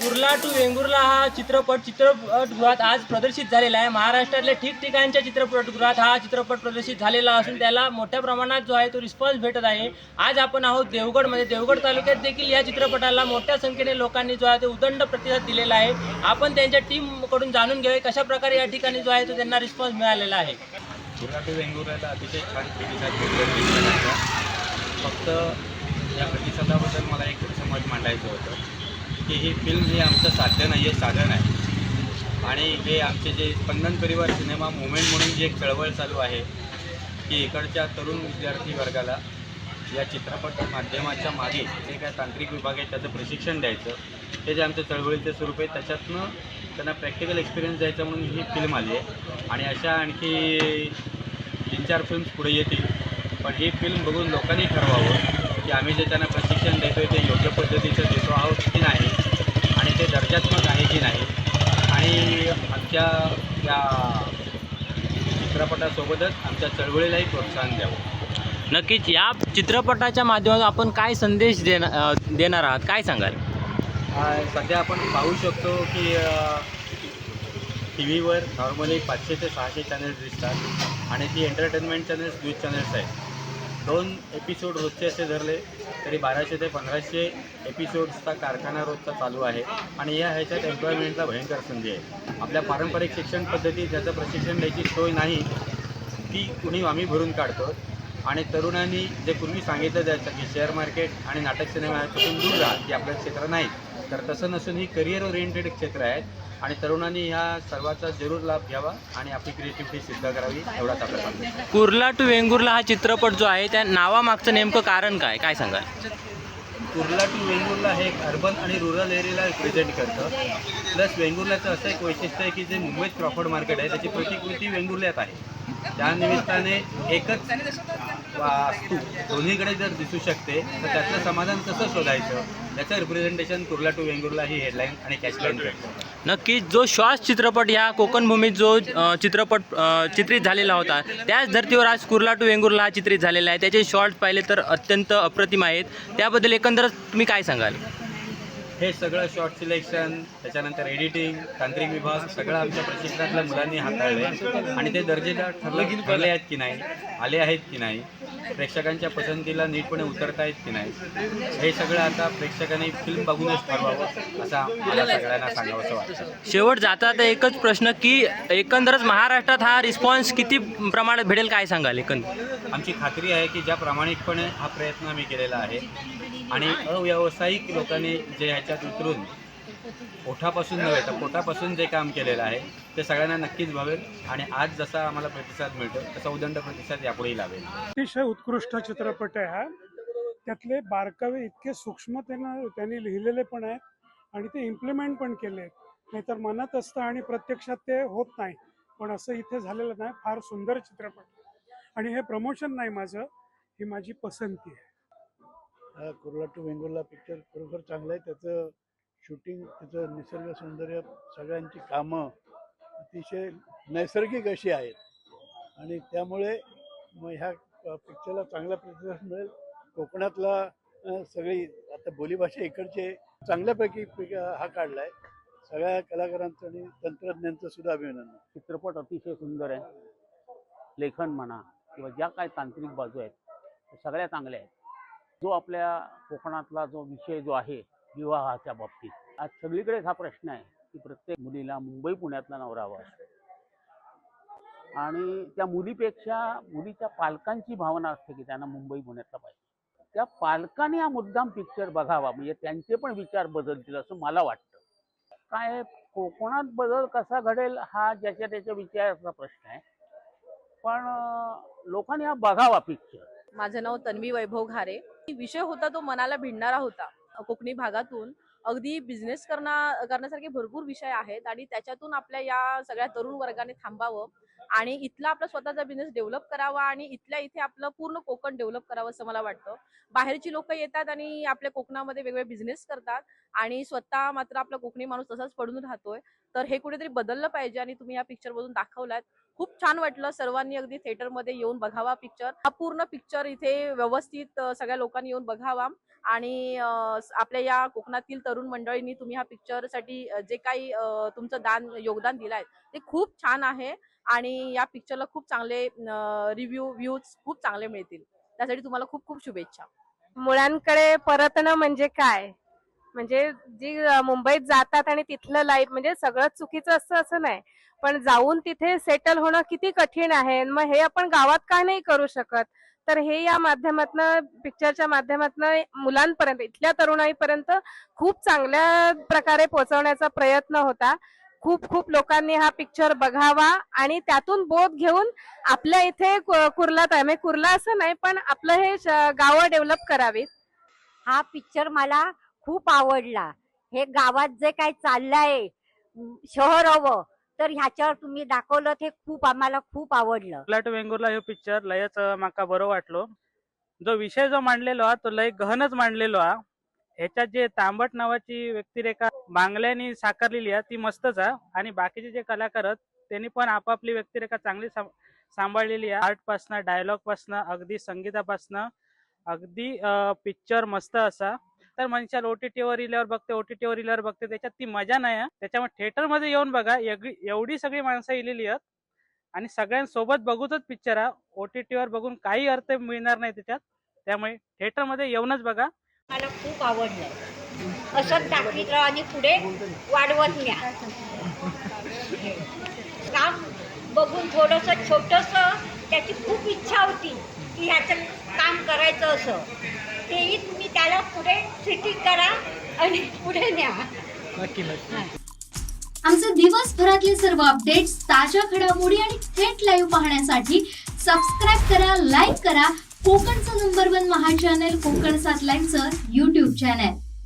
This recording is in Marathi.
कुर्ला टू वेंगुर्ला हा चित्रपट चित्रपटगृहात आज प्रदर्शित झालेला आहे. महाराष्ट्रातल्या ठिकठिकाणच्या चित्रपटगृहात हा चित्रपट प्रदर्शित झालेला असून त्याला मोठ्या प्रमाणात जो आहे तो रिस्पॉन्स भेटत आहे. आज आपण आहोत देवगडमध्ये. देवगड तालुक्यात देखील या चित्रपटाला मोठ्या संख्येने लोकांनी जो आहे तो उदंड प्रतिसाद दिलेला आहे. आपण त्यांच्या टीमकडून जाणून घेऊया कशा प्रकारे या ठिकाणी जो आहे तो त्यांना रिस्पॉन्स मिळालेला आहे. कुर्ला टू वेंगुर्ला अतिशय छान प्रतिसाद भेटला फक्त या प्रतिसादाबद्दल मला एक समज मांडायचं होतं. की ही फिल्म हे आमचं साध्य नाही आहे साधन आहे. आणि हे आमचे जे स्पंदन परिवार सिनेमा मुवमेंट म्हणून जी एक चळवळ चालू आहे की इकडच्या तरुण विद्यार्थी वर्गाला या चित्रपट माध्यमाच्या मागे जे काय तांत्रिक विभाग आहे त्याचं प्रशिक्षण द्यायचं हे जे आमचं चळवळीचं स्वरूप आहे त्याच्यातनं त्यांना प्रॅक्टिकल एक्सपिरियन्स द्यायचा म्हणून ही फिल्म आली आहे. आणि अशा आणखी तीन चार फिल्म्स पुढे येतील. पण ही फिल्म बघून लोकांनी ठरवावं. की आम्ही जे त्यांना प्रशिक्षण देतो आहे ते योग्य पद्धतीचं देतो आहोत की नाही? आणि ते दर्जात्मक आहे की नाही? आणि आमच्या या चित्रपटासोबतच आमच्या चळवळीलाही प्रोत्साहन द्यावं. नक्कीच या चित्रपटाच्या माध्यमातून आपण काय संदेश देणार देणार आहात? काय सांगाल? सध्या आपण पाहू शकतो की टी व्हीवर नॉर्मली पाचशे ते सहाशे चॅनल्स दिसतात आणि ती एंटरटेनमेंट चॅनल्स न्यूज चॅनल्स आहेत. दोन एपिसोड रोजचे असे धरले तरी बाराशे ते पंधराशे एपिसोड्सचा कारखाना रोजचा चालू आहे. आणि या ह्याच्यात एम्प्लॉयमेंटला भयंकर संधी आहे. आपल्या पारंपरिक शिक्षण पद्धती ज्याचं प्रशिक्षण द्यायची सोय नाही ती कुणी आम्ही भरून काढतो. आणि तरुणांनी जे पूर्वी सांगितलं जायचं की शेअर मार्केट आणि नाटक सिनेमापासून दूर राहा की आपलं क्षेत्र नाही. तर तसं नसून ही करिअर ओरिएंटेड क्षेत्र आहेत. आणि तरुणांनी ह्या सर्वाचा जरूर लाभ घ्यावा आणि आपली क्रिएटिव्हिटी सिद्ध करावी एवढाच आपला. कुर्ला टू वेंगुर्ला हा चित्रपट जो आहे त्या नावामागचं नेमकं कारण काय? काय सांगाल? कुर्ला टू वेंगुर्ला हे एक अर्बन आणि रुरल एरियाला रिप्रेझेंट करतं. प्लस वेंगुर्ल्याचं असं एक वैशिष्ट्य आहे की जे मुंबईत क्रॉफर्ड मार्केट आहे त्याची प्रतिकृती वेंगुर्ल्यात आहे. त्या निमित्ताने एकच वास्तू दोन्हीकडे जर दिसू शकते तर त्यातलं समाधान कसं शोधायचं? त्याचं रिप्रेझेंटेशन कुर्ला टू वेंगुर्ला ही हेडलाईन आणि कॅचलाईन करतं. नक्कीच जो श्वास चित्रपट ह्या कोकण भूमीत जो अ, चित्रपट अ, चित्रित झालेला होता त्याच धर्तीवर आज कुर्ला टू वेंगुर्ला हा चित्रित झालेला आहे. त्याचे शॉर्ट पाहिले तर अत्यंत अप्रतिम आहेत. त्याबद्दल एकंदरच तुम्ही काय सांगाल? हे सगळं शॉर्ट सिलेक्शन त्याच्यानंतर एडिटिंग तांत्रिक विभाग सगळं आमच्या प्रशिक्षणातल्या मुलांनी हाताळलं आणि ते दर्जेदार ठरलं ठरले आहेत की नाही आले आहेत की नाही. प्रेक्षकांच्या पसंतीला नीटपणे उतरता आहेत की नाही हे सगळं आता प्रेक्षकांनी फिल्म बघूनच ठरवावं असं मला सगळ्यांना सांगावंसं वाटतं. शेवट जाता तर एकच प्रश्न की एकंदरच महाराष्ट्रात हा रिस्पॉन्स किती प्रमाणात भेटेल काय सांगाल एकंदर आमची खात्री आहे की ज्या प्रामाणिकपणे हा प्रयत्न आम्ही केलेला आहे आणि अव्यावसायिक लोकांनी जे ह्याच्यात उतरून ओठापासून नव्हे तर पोटापासून जे काम केलेलं आहे ते सगळ्यांना नक्कीच भावेल. आणि आज जसा आम्हाला प्रतिसाद मिळतो तसा उदंड प्रतिसाद यापुढेही लाभेल. अतिशय उत्कृष्ट चित्रपट आहे हा. त्यातले बारकावे इतके सूक्ष्मतेनं त्यांनी लिहिलेले पण आहेत आणि ते इम्प्लिमेंट पण केले आहेत. नाहीतर मनात असतं आणि प्रत्यक्षात ते होत नाही. पण असं इथे झालेलं नाही. फार सुंदर चित्रपट. आणि हे प्रमोशन नाही माझं ही माझी पसंती आहे. कुर्ला टू वेंगुर्ला पिक्चर खरोखर चांगलं आहे. त्याचं शूटिंग त्याचं निसर्ग सौंदर्य सगळ्यांची कामं अतिशय नैसर्गिक अशी आहेत. आणि त्यामुळे मग ह्या पिक्चरला चांगला प्रतिसाद मिळेल. कोकणातला सगळी आता बोलीभाषा इकडचे चांगल्यापैकी पिक- हा काढला आहे सगळ्या कलाकारांचं आणि तंत्रज्ञांचं सुद्धा अभिनंदन. चित्रपट अतिशय सुंदर आहे. लेखन म्हणा किंवा ज्या काय तांत्रिक बाजू आहेत सगळ्या चांगल्या आहेत. जो आपल्या कोकणातला जो विषय जो आहे विवाहाच्या बाबतीत. आज सगळीकडेच हा प्रश्न आहे की प्रत्येक मुलीला मुंबई पुण्यातला नवरा हवा असतो. आणि त्या मुलीपेक्षा मुलीच्या पालकांची भावना असते की त्यांना मुंबई पुण्यातला पाहिजे. त्या पालकांनी हा मुद्दाम पिक्चर बघावा म्हणजे त्यांचे पण विचार बदलतील असं मला वाटतं. काय कोकणात बदल कसा घडेल हा ज्याच्या त्याच्या विचाराचा प्रश्न आहे. पण लोकांनी हा बघावा पिक्चर माझं नाव तन्वी वैभव घारे. विषय होता तो मनाला भिडणारा होता. कोकणी भागातून अगदी बिझनेस करण्या करण्यासारखे भरपूर विषय आहेत आणि त्याच्यातून आपल्या या सगळ्या तरुण वर्गाने थांबावं आणि इथला आपला स्वतःचा बिझनेस डेव्हलप करावा आणि इथल्या इथे आपलं पूर्ण कोकण डेव्हलप करावं असं मला वाटतं. बाहेरची लोक येतात आणि आपल्या कोकणामध्ये वेगवेगळे बिझनेस करतात आणि स्वतः मात्र आपला कोकणी माणूस तसाच पडून राहतोय. तर हे कुठेतरी बदललं पाहिजे आणि तुम्ही या पिक्चर मधून दाखवलात. खूप छान वाटलं सर्वांनी अगदी थिएटरमध्ये येऊन बघावा पिक्चर हा पूर्ण पिक्चर इथे व्यवस्थित सगळ्या लोकांनी येऊन बघावा. आणि आपल्या या कोकणातील तरुण मंडळींनी तुम्ही ह्या पिक्चरसाठी जे काही तुमचं दान योगदान दिलं आहे ते खूप छान आहे. आणि या पिक्चरला खूप चांगले रिव्ह्यू व्ह्यूज खूप चांगले मिळतील. त्यासाठी तुम्हाला खूप खूप शुभेच्छा. मुलांकडे परतणं म्हणजे काय? म्हणजे जी मुंबईत जातात आणि तिथलं लाईफ म्हणजे सगळं चुकीचं असतं असं नाही. पण जाऊन तिथे सेटल होणं किती कठीण आहे मग हे आपण गावात का नाही करू शकत? तर हे या माध्यमातनं पिक्चरच्या माध्यमातनं मुलांपर्यंत इथल्या तरुणाईपर्यंत खूप चांगल्या प्रकारे पोहोचवण्याचा प्रयत्न होता. खूप खूप लोकांनी हा पिक्चर बघावा आणि त्यातून बोध घेऊन आपल्या इथे कु- कुर्लात आहे. म्हणजे कुर्ला असं नाही पण आपलं हे श- गावं डेव्हलप करावीत. हा पिक्चर मला खूप आवडला. हे गावात जे काही चाललंय शहर हवं तर ह्याच्यावर तुम्ही दाखवलं ते खूप आम्हाला खूप आवडलं. फ्लॅट वेंगुर्ला हे पिक्चर लयच माका बरं वाटलो. जो विषय जो मांडलेलो हा तो लय गहनच मांडलेलो हा. ह्याच्यात जे तांबट नावाची व्यक्तिरेखा बांगल्यानी साकारलेली आहे ती मस्तच आहे आणि बाकीचे जे कलाकार आहेत त्यांनी पण आपापली व्यक्तिरेखा चांगली सांभाळलेली आहे आर्ट पासनं डायलॉग पासनं अगदी संगीतापासनं अगदी पिक्चर मस्त असा. तर म्हणशाल ओटीटीवर इल्यावर बघते ओटीटीवर इल्यावर बघते. त्याच्यात ती मजा नाही आहे. त्याच्यामुळे थिएटरमध्ये येऊन बघा एवढी सगळी माणसं इलेली आहेत. आणि सगळ्यांसोबत बघूतच पिक्चर हा. ओटीटीवर बघून काही अर्थ मिळणार नाही त्याच्यात. त्यामुळे थिएटरमध्ये येऊनच बघा. मला खूप आवडलं. असं दाखवित राहा आणि पुढे वाढवत न्या. काम बघून थोडस छोटस त्याची खूप इच्छा होती की ह्याचं काम करायचं असं. तेही त्याला पुढे फिटिंग करा आणि पुढे न्या. आमचे दिवसभरातले सर्व अपडेट्स ताज्या घडामोडी आणि थेट लाईव्ह पाहण्यासाठी सबस्क्राईब करा लाईक करा. कोकणचं नंबर वन महा चॅनल कोकण सात लाईनचं युट्यूब चॅनल